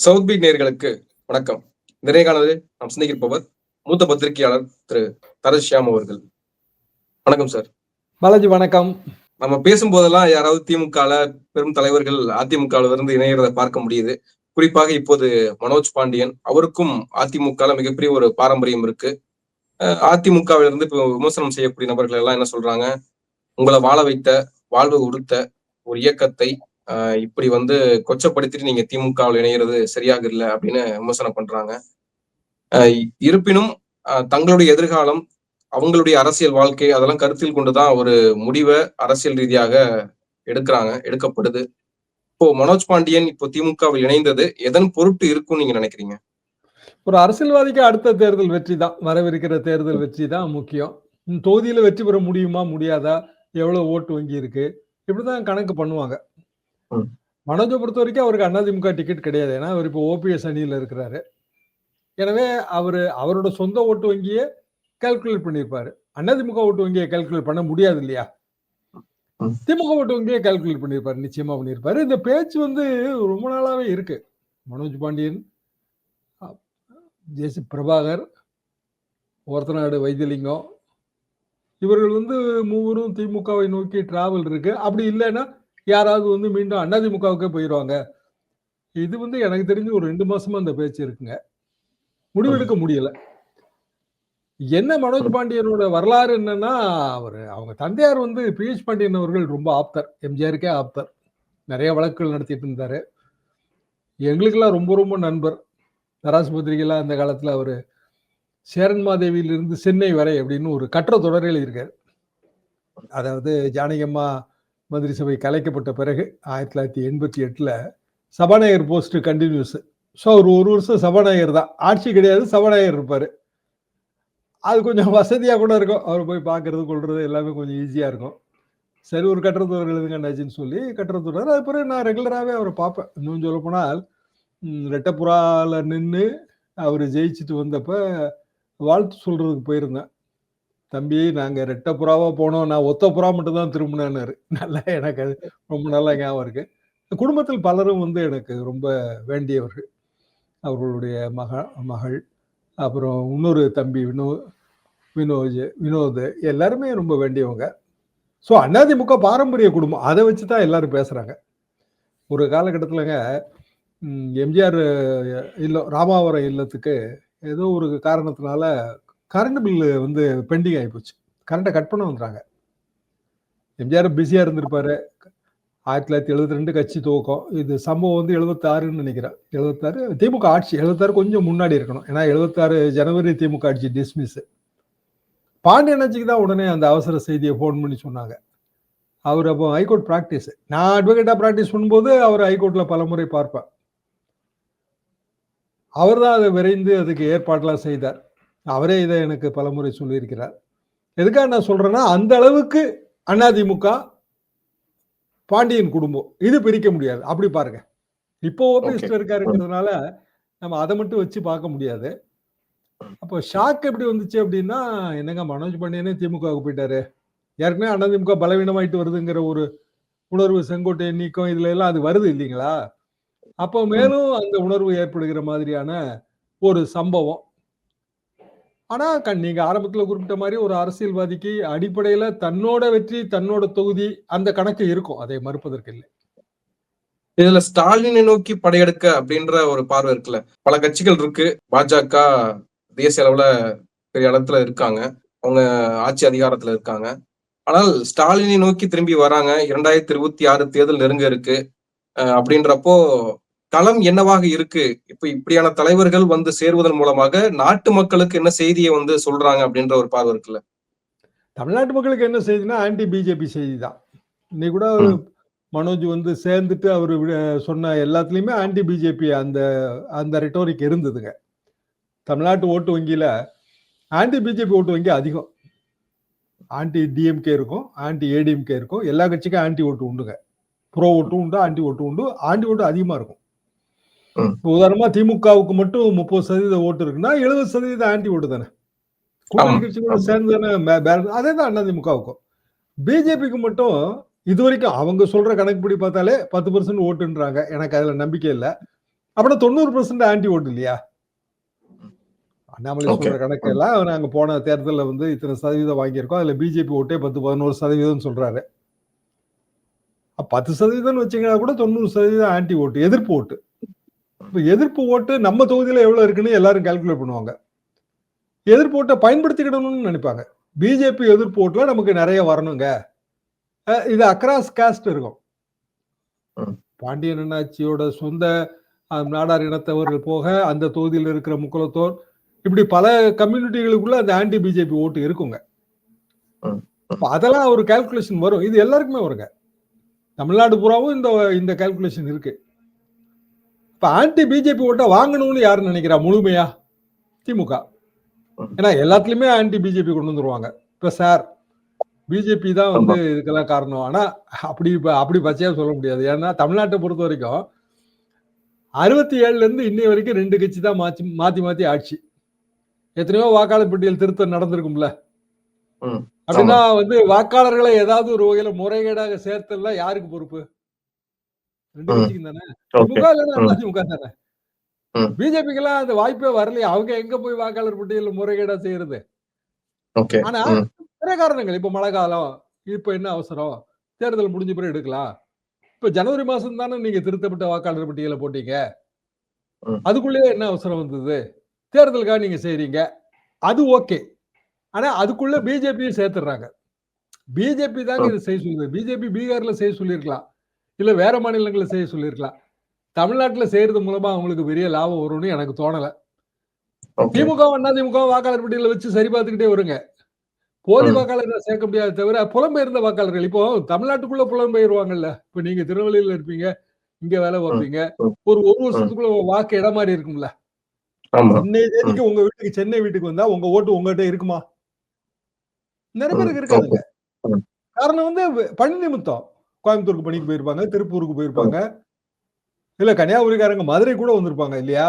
South beat நேர்களுக்கு வணக்கம். நிறைய காலத்தில் நாம் சிந்திக்கிருப்பவர் மூத்த பத்திரிகையாளர் திரு தரஸ் ஷியாம் அவர்கள். வணக்கம் சார். பாலாஜி வணக்கம். நம்ம பேசும்போதெல்லாம் யாராவது திமுகல பெரும் தலைவர்கள் அதிமுகல இருந்து இணையறதை பார்க்க முடியுது. குறிப்பாக இப்போது மனோஜ் பாண்டியன் அவருக்கும் அதிமுகல மிகப்பெரிய ஒரு பாரம்பரியம் இருக்கு. அஹ் அதிமுகவில இருந்து இப்போ விமர்சனம் செய்யக்கூடிய நபர்கள் எல்லாம் என்ன சொல்றாங்க? உங்களை வாழ வைத்த வாழ்வு உடுத்த ஒரு இயக்கத்தை இப்படி வந்து கொச்சப்படுத்திட்டு நீங்க திமுகவில் இணைகிறது சரியாக இல்லை அப்படின்னு விமர்சனம் பண்றாங்க. இருப்பினும் தங்களுடைய எதிர்காலம் அவங்களுடைய அரசியல் வாழ்க்கை அதெல்லாம் கருத்தில் கொண்டுதான் ஒரு முடிவை அரசியல் ரீதியாக எடுக்கிறாங்க எடுக்கப்படுது. இப்போ மனோஜ் பாண்டியன் இப்போ திமுகவில் இணைந்தது எதன் பொருட்டு இருக்கும்னு நீங்க நினைக்கிறீங்க? ஒரு அரசியல்வாதிக்கு அடுத்த தேர்தல் வெற்றி தான் வரவிருக்கிற தேர்தல் வெற்றி தான் முக்கியம். தொகுதியில வெற்றி பெற முடியுமா முடியாதா எவ்வளவு ஓட்டு வங்கி இருக்கு இப்படிதான் கணக்கு பண்ணுவாங்க. மனோஜை பொறுத்த வரைக்கும் அவருக்கு அதிமுக டிக்கெட் கிடையாது. ஏன்னா அவர் இப்போ ஓபிஎஸ் அணியில் இருக்கிறாரு. எனவே அவர் அவரோட சொந்த ஓட்டு வங்கியை கால்குலேட் பண்ணியிருப்பாரு. அதிமுக ஓட்டு வங்கியை கால்குலேட் பண்ண முடியாது இல்லையா. திமுக ஓட்டு வங்கியை கால்குலேட் பண்ணியிருப்பாரு. நிச்சயமா பண்ணியிருப்பாரு. இந்த பேச்சு வந்து ரொம்ப நாளாவே இருக்கு. மனோஜ் பாண்டியன் ஜேசி பிரபாகர் ஒரத்தநாடு வைத்தியலிங்கம் இவர்கள் வந்து மூவரும் திமுகவை நோக்கி டிராவல் இருக்கு. அப்படி இல்லைன்னா யாராவது வந்து மீண்டும் அதிமுகவுக்கே போயிடுவாங்க இது வந்து எனக்கு தெரிஞ்சு ஒரு ரெண்டு மாசமா அந்த பேச்சு இருக்குங்க. முடிவெடுக்க முடியல. என்ன மனோஜ் பாண்டியனோட வரலாறு என்னன்னா அவர் அவங்க தந்தையார் வந்து பிஎச் பாண்டியன் அவர்கள் ரொம்ப ஆப்தர். எம்ஜிஆருக்கே ஆப்தர். நிறைய வழக்குகள் நடத்திட்டு இருந்தாரு. எங்களுக்கெல்லாம் ரொம்ப ரொம்ப நண்பர். தராசு பத்திரிகைலாம் அந்த காலத்துல அவர் சேரன் மாதேவியிலிருந்து சென்னை வரை அப்படின்னு ஒரு கட்டுரை தொடர் எழுதியிருக்காரு அதாவது ஜானகியம்மா மந்திரி சபை கலைக்கப்பட்ட பிறகு ஆயிரத்தி தொள்ளாயிரத்தி எண்பத்தி எட்டில் சபாநாயகர் போஸ்ட்டு கண்டினியூஸு ஸோ அவர் ஒரு வருஷம் சபாநாயகர் தான். ஆட்சி கிடையாது சபாநாயகர் இருப்பார். அது கொஞ்சம் வசதியாக கூட இருக்கும். அவர் போய் பார்க்கறது கொள்வது எல்லாமே கொஞ்சம் ஈஸியாக இருக்கும். சரி ஒரு கட்டுறத்தொடர் எழுதுங்கண்ணாச்சின்னு சொல்லி கட்டுறத்தொடர் அது பிறகு நான் ரெகுலராகவே அவரை பார்ப்பேன். இன்னும் சொல்ல போனால் ரெட்டப்புறால நின்று அவர் ஜெயிச்சுட்டு வந்தப்போ வாழ்த்து சொல்கிறதுக்கு போயிருந்தேன். தம்பி நாங்கள் ரெட்டை புறாவாக போனோம். நான் ஒத்த புறா மட்டும் தான் நல்லா எனக்கு அது ரொம்ப நல்லா ஞாபகம் இருக்கு. குடும்பத்தில் பலரும் வந்து எனக்கு ரொம்ப வேண்டியவர்கள். அவர்களுடைய மக மகள் அப்புறம் இன்னொரு தம்பி வினோ வினோஜ் வினோத் எல்லாருமே ரொம்ப வேண்டியவங்க. ஸோ அதிமுக பாரம்பரிய குடும்பம். அதை வச்சு தான் எல்லாரும் பேசுகிறாங்க ஒரு காலகட்டத்திலங்க எம்ஜிஆர் இல்லம் ராமாவரம் இல்லத்துக்கு ஏதோ ஒரு காரணத்தினால கரண்ட் பில்லு வந்து பெண்டிங் ஆகிப்போச்சு கரண்ட்டை கட் பண்ண வந்துறாங்க எம்ஜிஆர் பிஸியாக இருந்திருப்பாரு. ஆயிரத்தி தொள்ளாயிரத்தி எழுபத்தி ரெண்டு கட்சி துவக்கம். இது சம்பவம் வந்து எழுபத்தாறுன்னு நினைக்கிறேன். எழுபத்தாறு திமுக ஆட்சி எழுபத்தாறு கொஞ்சம் முன்னாடி இருக்கணும். ஏன்னா எழுபத்தாறு ஜனவரி திமுக ஆட்சி டிஸ்மிஸ் பாண்டியனாட்சிக்கு தான் உடனே அந்த அவசர செய்தியை ஃபோன் பண்ணி சொன்னாங்க. அவர் அப்போ ஹைகோர்ட் ப்ராக்டிஸ் நான் அட்வொகேட்டாக ப்ராக்டிஸ் பண்ணும்போது அவர் ஹைகோர்ட்டில் பல முறை பார்ப்பேன் அவர் தான் அதை விரைந்து அதுக்கு ஏற்பாடெலாம் செய்தார். அவரே இதை எனக்கு பலமுறை சொல்லியிருக்கிறார். எதுக்காக நான் சொல்றேன்னா அந்த அளவுக்கு அதிமுக பாண்டியன் குடும்பம் இது பிரிக்க முடியாது. அப்படி பாருங்க. இப்போ ஓபிஎஸ்ல இருக்காருங்கிறதுனால நம்ம அதை மட்டும் வச்சு பார்க்க முடியாது. அப்போ ஷாக் எப்படி வந்துச்சு அப்படின்னா என்னங்க மனோஜ் பாண்டியனே திமுகவுக்கு போயிட்டாரு. ஏற்கனவே அதிமுக பலவீனமாயிட்டு வருதுங்கிற ஒரு உணர்வு செங்கோட்டை நீக்கம் இதுல எல்லாம் அது வருது இல்லைங்களா? அப்போ மேலும் அந்த உணர்வு ஏற்படுகிற மாதிரியான ஒரு சம்பவம் ஆனா கண் நீங்க ஆரம்பத்துல குறிப்பிட்ட மாதிரி ஒரு அரசியல்வாதிக்கு அடிப்படையில தன்னோட வெற்றி தன்னோட தொகுதி அந்த கணக்கு இருக்கும். அதை மறுப்பதற்கு இல்லை. இதுல ஸ்டாலினை நோக்கி படையெடுக்க அப்படின்ற ஒரு பார்வை இருக்குல்ல. பல கட்சிகள் இருக்கு. பாஜக தேசிய அளவுல பெரிய இடத்துல இருக்காங்க. அவங்க ஆட்சி அதிகாரத்துல இருக்காங்க. ஆனால் ஸ்டாலினை நோக்கி திரும்பி வராங்க. இரண்டாயிரத்தி இருபத்தி ஆறு தேர்தல் நெருங்க இருக்கு. அஹ் அப்படின்றப்போ களம் என்னவாக இருக்கு? இப்ப இப்படியான தலைவர்கள் வந்து சேருவதன் மூலமாக நாட்டு மக்களுக்கு என்ன செய்தியை வந்து சொல்றாங்க அப்படின்ற ஒரு பார்வை இருக்குல்ல? தமிழ்நாட்டு மக்களுக்கு என்ன செய்தினா ஆன்டி பிஜேபி செய்தி தான் இன்னைக்கு கூட. மனோஜ் வந்து சேர்ந்துட்டு அவர் சொன்ன எல்லாத்துலயுமே ஆன்டி பிஜேபி அந்த அந்த ரெட்டோரிக் இருந்ததுங்க. தமிழ்நாட்டு ஓட்டு வங்கியில ஆன்டி பிஜேபி ஓட்டு வங்கி அதிகம். ஆன்டி டிஎம்கே இருக்கும் ஆன்டி ஏடிஎம்கே இருக்கும். எல்லா கட்சிக்கும் ஆன்டி ஓட்டு உண்டுங்க. ப்ரோ ஓட்டும் உண்டு ஆன்டி ஓட்டு உண்டு. ஆன்டி ஓட்டு அதிகமா இருக்கும். உதாரணமா திமுகவுக்கு மட்டும் முப்பது சதவீத ஓட்டு இருக்குன்னா எழுபது சதவீத ஆன்டி ஓட்டு தானே. கூட்டணி கட்சிகளோட. சேர்ந்து தானே அதே தான் அதிமுகவுக்கும் பிஜேபிக்கு மட்டும் இது வரைக்கும் அவங்க சொல்ற கணக்குப்படி பார்த்தாலே பத்து பர்சன்ட் ஓட்டுன்றாங்க. எனக்கு அதுல நம்பிக்கை இல்லை. அப்படின்னா தொண்ணூறு பர்சன்ட் ஆன்டி ஓட்டு இல்லையா? அண்ணாமலை. சொல்ற கணக்கு எல்லாம் நாங்க போன தேர்தல்ல வந்து இத்தனை சதவீதம் வாங்கியிருக்கோம். அதுல பிஜேபி ஓட்டே பத்து பதினோரு சதவீதம் சொல்றாரு. பத்து சதவீதம் வச்சீங்கன்னா கூட தொண்ணூறு சதவீதம் ஆன்டி ஓட்டு எதிர்ப்பு ஓட்டு. இப்ப எதிர்ப்பு ஓட்டு நம்ம தொகுதியில எவ்வளவு இருக்குன்னு எல்லாரும் கால்குலேட் பண்ணுவாங்க. எதிர்ப்பு ஓட்டை பயன்படுத்திக்கிடணும்னு நினைப்பாங்க. பிஜேபி எதிர்ப்பு ஓட்டுல நமக்கு நிறைய வரணுங்க. இது அக்ராஸ் காஸ்ட் இருக்கும். பாண்டியன் அண்ணாச்சியோட சொந்த நாடார் இனத்தவர்கள் போக அந்த தொகுதியில் இருக்கிற முக்குலத்தோர் இப்படி பல கம்யூனிட்டிகளுக்குள்ள அந்த ஆன்டி பிஜேபி ஓட்டு இருக்குங்க. அதெல்லாம் ஒரு கால்குலேஷன் வரும். இது எல்லாருக்குமே வருங்க. தமிழ்நாடு பூராவும் இந்த இந்த கால்குலேஷன் இருக்கு. இப்ப ஆன்டி பிஜேபி ஓட்டை வாங்கணும்னு யாரு நினைக்கிறா? முழுமையா? திமுக. ஏன்னா எல்லாத்துலயுமே ஆன்டி பிஜேபி கொண்டு வந்துருவாங்க. இப்ப சார் பிஜேபி தான் வந்து இதுக்கெல்லாம் காரணம். ஆனா அப்படி இப்ப அப்படி பச்சையா சொல்ல முடியாது. ஏன்னா தமிழ்நாட்டை பொறுத்த வரைக்கும் அறுபத்தி ஏழுல இருந்து இன்னை வரைக்கும் ரெண்டு கட்சி தான் மாத்தி மாத்தி மாத்தி ஆட்சி. எத்தனையோ வாக்காளர் பட்டியல் திருத்தம் நடந்திருக்கும்ல. அப்படின்னா வந்து வாக்காளர்களை ஏதாவது ஒரு வகையில முறைகேடாக சேர்த்தல யாருக்கு பொறுப்பு? ரெண்டு. கட்சிக்கும் தானே? திமுக இல்லைன்னா. அதிமுக தானே. பிஜேபிக்கு எல்லாம் அந்த வாய்ப்பே வரலையே. அவங்க எங்க போய் வாக்காளர் பட்டியல் முறைகேடா செய்யறது ஆனா. பிற காரணங்கள். இப்ப மழை காலம் இப்ப என்ன அவசரம்? தேர்தல் முடிஞ்ச பிறகு எடுக்கலாம். இப்ப ஜனவரி மாசம் தானே நீங்க திருத்தப்பட்ட வாக்காளர் பட்டியலை போட்டீங்க. அதுக்குள்ளேயே என்ன அவசரம் வந்தது? தேர்தலுக்காக நீங்க செய்றீங்க. அது ஓகே. ஆனா அதுக்குள்ள பிஜேபியும் சேர்த்துடுறாங்க. பிஜேபி தாங்க இதை செய்ய சொல்லுது. பிஜேபி பீகார்ல செய்ய சொல்லியிருக்கலாம். இல்ல வேற மாநிலங்கள்ல செய்ய சொல்லியிருக்கலாம். தமிழ்நாட்டுல செய்யறது மூலமா அவங்களுக்கு பெரிய லாபம் வரும்னு எனக்கு தோணல. திமுக அண்ணா திமுக வாக்காளர் பட்டியல வச்சு சரி பார்த்துக்கிட்டே வருங்க. போலி ம். வாக்காளர்களை சேர்க்க முடியாது தவிர புலம்பெயர்ந்த வாக்காளர்கள். இப்போ தமிழ்நாட்டுக்குள்ள புலம்பெயர்வாங்கல்ல. இப்ப நீங்க திருநெல்வேலியில இருப்பீங்க இங்க வேலை பார்ப்பீங்க. ம். ஒரு ஒரு வருஷத்துக்குள்ள வாக்கு இடம் மாதிரி இருக்கும்ல. ஆமா. இன்னைய தேதிக்கு உங்க வீட்டுக்கு சென்னை வீட்டுக்கு வந்தா உங்க ஓட்டு உங்ககிட்ட இருக்குமா? நிறைய பேருக்கு. இருக்காதுங்க. காரணம் வந்து பணி நிமித்தம். கோயம்புத்தூருக்கு பணிக்கு போயிருப்பாங்க திருப்பூருக்கு போயிருப்பாங்க. இல்ல கன்னியாகுமரிக்காரங்க மதுரை கூட வந்திருப்பாங்க இல்லையா?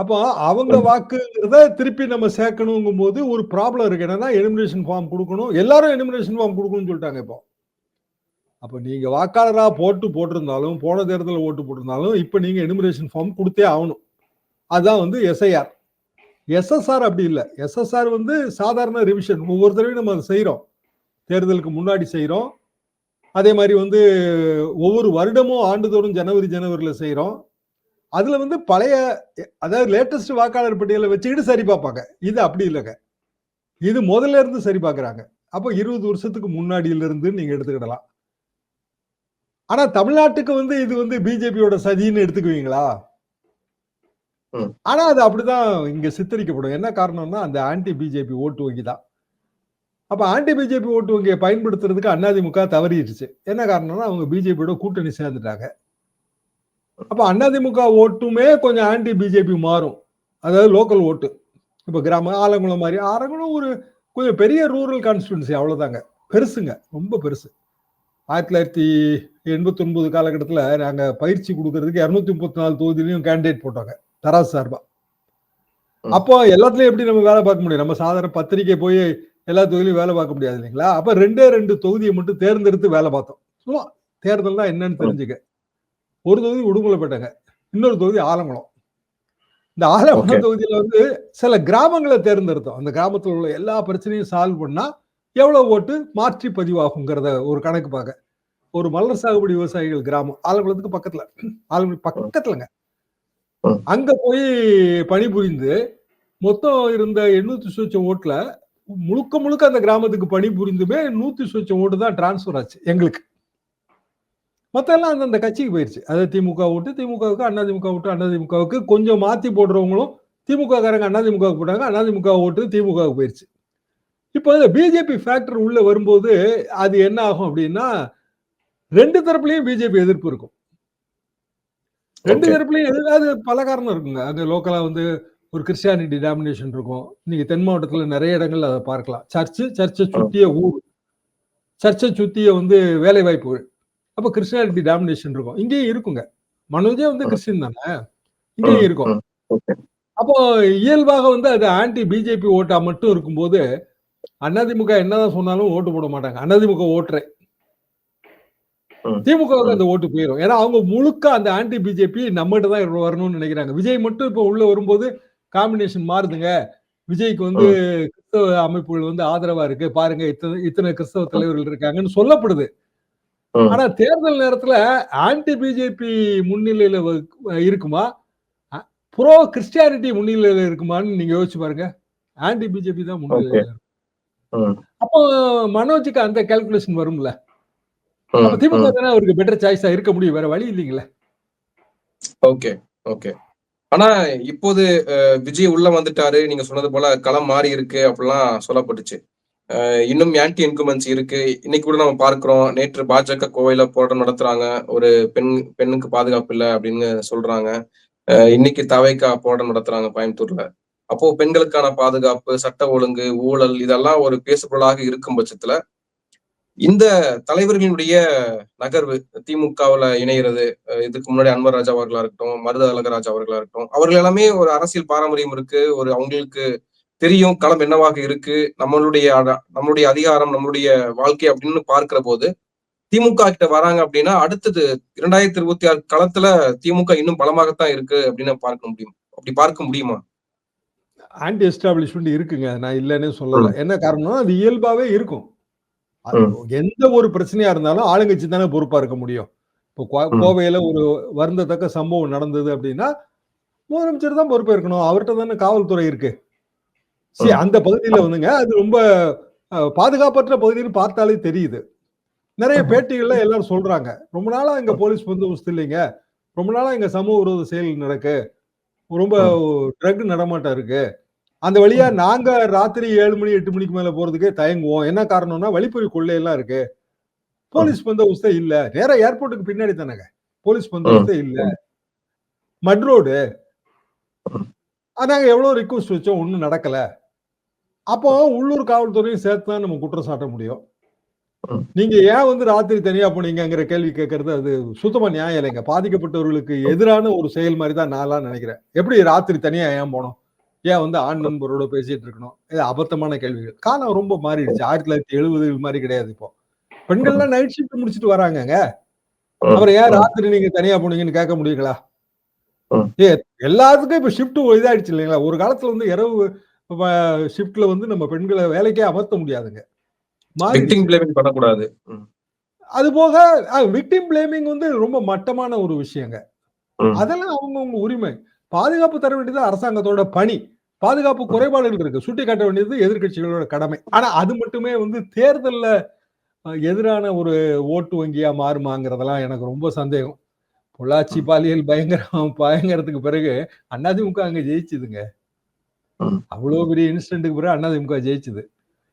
அப்போ அவங்க. வாக்குங்கிறத திருப்பி நம்ம சேர்க்கணுங்கும் போது ஒரு ப்ராப்ளம் இருக்கு. என்னன்னா எலிமினேஷன் ஃபார்ம் கொடுக்கணும். எல்லாரும் எலிமினேஷன் ஃபார்ம் கொடுக்கணும்னு சொல்லிட்டாங்க இப்போ. அப்ப நீங்க வாக்காளரா போட்டு போட்டிருந்தாலும் போன தேர்தலில் ஓட்டு போட்டிருந்தாலும் இப்ப நீங்க எலிமினேஷன் ஃபார்ம் கொடுத்தே ஆகணும். அதான் வந்து எஸ்ஐஆர் எஸ்எஸ்ஆர் அப்படி இல்லை. எஸ்எஸ்ஆர் வந்து சாதாரண ரிவிஷன் ஒவ்வொரு தடவையும் நம்ம அதை செய்கிறோம் தேர்தலுக்கு முன்னாடி செய்கிறோம் அதே மாதிரி வந்து ஒவ்வொரு வருடமும் ஆண்டுதோறும் ஜனவரி ஜனவரியில் செய்கிறோம் அதுல வந்து பழைய அதாவது லேட்டஸ்ட் வாக்காளர் பட்டியலை வச்சுக்கிட்டு சரி பார்ப்பாங்க. இது அப்படி இல்லைங்க. இது முதல்ல இருந்து சரி பார்க்கறாங்க. அப்போ இருபது வருஷத்துக்கு முன்னாடியில இருந்து நீங்க எடுத்துக்கிடலாம். ஆனா தமிழ்நாட்டுக்கு வந்து இது வந்து பிஜேபியோட சதின்னு எடுத்துக்குவீங்களா? ம். ஆனா அது அப்படிதான் இங்க சித்தரிக்கப்படும். என்ன காரணம்னா அந்த ஆன்டி பிஜேபி ஓட்டு வங்கி தான் அப்ப ஆன்டி பிஜேபி ஓட்டு வங்கியை பயன்படுத்துறதுக்கு அதிமுக தவறிடுச்சு. என்ன காரணம்னா அவங்க பிஜேபியோட கூட்டணி சேர்ந்துட்டாங்க. அப்ப அதிமுக ஓட்டுமே கொஞ்சம் ஆன்டி பிஜேபி மாறும். அதாவது லோக்கல் ஓட்டு. இப்ப கிராம ஆலங்குளம் மாதிரி ஆலங்குளம் ஒரு கொஞ்சம் பெரிய ரூரல் கான்ஸ்டிடுவன்சி அவ்வளவுதாங்க. பெருசுங்க ரொம்ப பெருசு. ஆயிரத்தி தொள்ளாயிரத்தி எண்பத்தி ஒன்பது காலகட்டத்தில் நாங்க பயிற்சி கொடுக்கறதுக்கு இரநூத்தி முப்பத்தி நாலு தொகுதியிலையும் கேண்டிடேட் போட்டாங்க தராசு சார்பா. ம். அப்போ எல்லாத்துலயும் எப்படி நம்ம வேலை பார்க்க முடியும்? நம்ம சாதாரண பத்திரிக்கை போய் எல்லா தொகுதியிலும் வேலை பார்க்க முடியாது இல்லைங்களா? அப்ப ரெண்டே ரெண்டு தொகுதியை மட்டும் தேர்ந்தெடுத்து வேலை பார்த்தோம். சும்மா தேர்தல்னா என்னன்னு தெரிஞ்சுக்க. ஒரு தொகுதி உடுமலைப்பேட்டைங்க இன்னொரு தொகுதி ஆலங்குளம். இந்த ஆலங்குளம். தொகுதியில வந்து சில கிராமங்களை தேர்ந்தெடுத்தோம். அந்த கிராமத்தில் உள்ள எல்லா பிரச்சனையும் சால்வ் பண்ணா எவ்வளவு ஓட்டு மாற்றி பதிவாகுங்கிறத ஒரு கணக்கு பார்க்க. ஒரு மலர் சாகுபடி விவசாயிகள் கிராமம் ஆலங்குளத்துக்கு பக்கத்துல. ஆலங்குளம் பக்கத்துலங்க. அங்க போய் பணிபுரிந்து மொத்தம் இருந்த எண்ணூத்தி சொச்சம் ஓட்டுல முழுக்க முழுக்க அந்த கிராமத்துக்கு பணிபுரிந்துமே நூத்தி சொச்சம் ஓட்டு தான் டிரான்ஸ்ஃபர் ஆச்சு எங்களுக்கு. மொத்தம் எல்லாம் அந்தந்த கட்சிக்கு போயிருச்சு. அதாவது திமுக ஓட்டு திமுகவுக்கு அதிமுக ஓட்டு அதிமுகவுக்கு கொஞ்சம் மாத்தி போடுறவங்களும் திமுக காரங்க அதிமுகவுக்கு போட்டாங்க அதிமுக ஓட்டு திமுகவுக்கு போயிருச்சு. இப்போ இந்த பிஜேபி ஃபேக்டர் உள்ள வரும்போது அது என்ன ஆகும் அப்படின்னா ரெண்டு தரப்புலயும் பிஜேபி எதிர்ப்பு இருக்கும். ரெண்டு. தரப்புலயும் அது பல காரணம் இருக்குங்க. அங்க லோக்கலா வந்து ஒரு கிறிஸ்டியானிட்டி டாமினேஷன் இருக்கும். நீங்க தென் மாவட்டத்துல நிறைய இடங்கள்ல அதை பார்க்கலாம். சர்ச்சு சர்ச்சை சுத்திய ஊர். சர்ச்சை சுத்திய வந்து வேலை வாய்ப்புகள் அப்ப கிறிஸ்டியானிட்டி டாமினேஷன் இருக்கும். இங்கேயும் இருக்குங்க. மனோஜே வந்து. கிறிஸ்டின் தானே? இங்கேயும் இருக்கும். அப்போ இயல்பாக வந்து அது ஆன்டி பிஜேபி ஓட்டா மட்டும் இருக்கும்போது அதிமுக என்னதான் சொன்னாலும் ஓட்டு போட மாட்டாங்க. அதிமுக ஓட்டுறே ம். திமுகவுக்கு ம். அந்த ஓட்டு போயிடும் ஏன்னா அவங்க முழுக்க அந்த ஆன்டி பிஜேபி நம்மகிட்ட தான் வரணும்னு நினைக்கிறாங்க. விஜய் மட்டும் இப்போ உள்ள வரும்போது காம்பினேஷன் மாறுதுங்க. விஜய்க்கு வந்து கிறிஸ்தவ அமைப்புகள் வந்து ஆதரவா இருக்கு. பாருங்க இத்தனை இத்தனை கிறிஸ்தவ தலைவர்கள் இருக்காங்கன்னு சொல்லப்படுது. ஆனா தேர்தல் நேரத்துல ஆன்டி பிஜேபி முன்னிலையில இருக்குமா? ப்ரோ கிறிஸ்டியானிட்டி முன்னிலையில இருக்குமான்னு நீங்க யோசிச்சு பாருங்க. ஆன்டி பிஜேபி தான் முன்னிலையில. அப்போ மனோஜுக்கு அந்த கால்குலேஷன் வரும்ல? திமுக அவருக்கு பெட்டர் சாய்ஸா இருக்க முடியும். வேற வழி இல்லைங்களே? Okay okay. ஆனா இப்போது விஜய் உள்ள வந்துட்டாரு. நீங்க சொன்னது போல களம் மாறி இருக்கு அப்படிலாம் சொல்லப்பட்டுச்சு. இன்னும் ஆன்டி இன்குமென்ஸ் இருக்கு. இன்னைக்கு கூட நம்ம பார்க்கிறோம். நேற்று பாஜக கோவையில போராட்டம் நடத்துறாங்க. ஒரு பெண் பெண்ணுக்கு பாதுகாப்பு இல்லை அப்படின்னு சொல்றாங்க. இன்னைக்கு தவைக்கா போராட்டம் நடத்துறாங்க கோயம்புத்தூர்ல. அப்போ பெண்களுக்கான பாதுகாப்பு சட்ட ஒழுங்கு ஊழல் இதெல்லாம் ஒரு பேசுபொருளாக இருக்கும் பட்சத்துல இந்த தலைவர்களுடைய நகர்வு திமுகவுல இணைகிறது இதுக்கு முன்னாடி அன்வர் ராஜா அவர்களா இருக்கட்டும் மருத அழகராஜ் அவர்களா இருக்கட்டும் அவர்கள் எல்லாமே ஒரு அரசியல் பாரம்பரியம் இருக்கு ஒரு அவங்களுக்கு தெரியும் களம் என்னவாக இருக்கு நம்மளுடைய நம்மளுடைய அதிகாரம் நம்மளுடைய வாழ்க்கை அப்படின்னு பார்க்கிற போது திமுக கிட்ட வராங்க அப்படின்னா அடுத்தது இரண்டாயிரத்தி இருபத்தி ஆறு களத்துல திமுக இன்னும் பலமாகத்தான் இருக்கு அப்படின்னு பார்க்க முடியும். அப்படி பார்க்க முடியுமா? ஆன்டி எஸ்டாப்ளிஷ்மெண்ட் இருக்குங்க. நான் இல்லைன்னு சொல்லல. என்ன காரணம் அது இயல்பாவே இருக்கும். எந்த ஒரு பிரச்சனையா இருந்தாலும் ஆளுங்கட்சி தானே பொறுப்பா இருக்க முடியும். இப்போ. கோவையில ஒரு வருந்தத்தக்க சம்பவம் நடந்தது அப்படின்னா முதலமைச்சர் தான் பொறுப்பா இருக்கணும். அவர்கிட்ட தானே காவல்துறை இருக்கு. சரி. அந்த பகுதியில வந்துங்க அது ரொம்ப பாதுகாப்பற்ற பகுதின்னு பார்த்தாலே தெரியுது. நிறைய. பேட்டிகள்ல எல்லாரும் சொல்றாங்க. ரொம்ப நாளா இங்க போலீஸ் பந்தோபஸ்து இல்லைங்க. ரொம்ப நாளா இங்க சமூக விரோத செயல் நடக்கு. ரொம்ப ட்ரக் நடமாட்டம் இருக்கு. அந்த வழியா நாங்க ராத்திரி ஏழு மணி எட்டு மணிக்கு மேல போறதுக்கே தயங்குவோம். என்ன காரணம்னா வழிப்பறி கொள்ளையெல்லாம் இருக்கு. போலீஸ் பந்தோபஸ்தே இல்ல. நேரா ஏர்போர்ட்டுக்கு பின்னாடி தானேங்க. போலீஸ் பந்தோபஸ்தே இல்ல. மட் ரோடு. நாங்க எவ்வளவு ரிக்வஸ்ட் வச்சோம் ஒண்ணும் நடக்கல. அப்போ உள்ளூர் காவல்துறையும் சேர்த்து தான் நம்ம குற்றம் சாட்ட முடியும். நீங்க ஏன் வந்து ராத்திரி தனியா போனீங்கங்கிற கேள்வி கேட்கறது அது சுத்தமா நியாயம் இல்லைங்க. பாதிக்கப்பட்டவர்களுக்கு எதிரான ஒரு செயல் மாதிரி தான் நான்லாம் நினைக்கிறேன். எப்படி ராத்திரி தனியா ஏன் போனோம்? ஏன் வந்து ஆண் நண்பரோட பேசிட்டு இருக்கணும்? இது அபத்தமான கேள்விகள். காலம் ரொம்ப மாறிடுச்சு. ஆயிரத்தி தொள்ளாயிரத்தி எழுபது மாதிரி கிடையாது இப்போ. பெண்கள்லாம் நைட் ஷிஃப்ட் முடிச்சிட்டு வராங்கங்க. அப்புறம் ஏன் ராத்திரி நீங்க தனியா போனீங்கன்னு கேட்க முடியுங்களா. ஏ எல்லாத்துக்கும் இப்ப ஷிஃப்ட் இதாயிடுச்சு இல்லைங்களா? ஒரு காலத்துல வந்து இரவு ஷிஃப்ட்ல வந்து நம்ம பெண்களை வேலைக்கே அமர்த்த முடியாதுங்க. பண்ணக்கூடாது. அது போக விக்டிம் பிளேமிங் வந்து ரொம்ப மட்டமான ஒரு விஷயங்க. அதெல்லாம் அவங்கவுங்க உரிமை. பாதுகாப்பு தர வேண்டியது அரசாங்கத்தோட பணி. பாதுகாப்பு குறைபாடுகள் இருக்கு. சுட்டி காட்ட வேண்டியது எதிர்க்கட்சிகளோட கடமை. ஆனா அது மட்டுமே வந்து தேர்தல்ல எதிரான ஒரு ஓட்டு வங்கியா மாறுமாங்கிறதெல்லாம் எனக்கு ரொம்ப சந்தேகம். பொள்ளாச்சி பாலியல் பயங்கரம் பயங்கரத்துக்கு பிறகு அதிமுக அங்க ஜெயிச்சுதுங்க. ம். அவ்வளவு பெரிய இன்சிடென்ட்டுக்கு பிறகு அதிமுக ஜெயிச்சுது.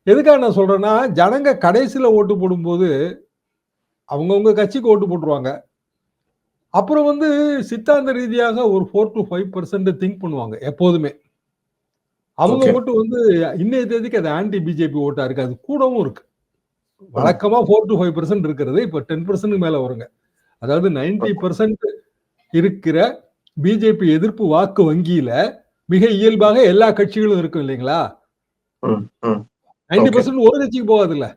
எதுக்காக நான் சொல்றேன்னா ஜனங்க கடைசியில ஓட்டு போடும்போது அவங்கவுங்க கட்சிக்கு ஓட்டு போட்டுருவாங்க. அப்புறம் வந்து சித்தாந்த ரீதியாக ஒரு four to five percent think பண்ணுவாங்க எப்போதுமே. அவங்க. ஓட்டு வந்து இன்னைய தேதிக்கு அது ஆன்டி பிஜேபி ஓட்டா இருக்கு அது கூடவும் இருக்கு. வழக்கமா ஃபோர் டு ஃபைவ் பர்சன்ட் இருக்கிறது இப்ப டென் பர்சன்ட் மேல வருங்க. அதாவது நைன்டி பர்சன்ட் இருக்கிற பிஜேபி எதிர்ப்பு வாக்கு வங்கியில மிக இயல்பாக எல்லா கட்சிகளும் இருக்கும் இல்லைங்களா. நைன்டி. பர்சன்ட் ஒரு கட்சிக்கு போகாது இல்ல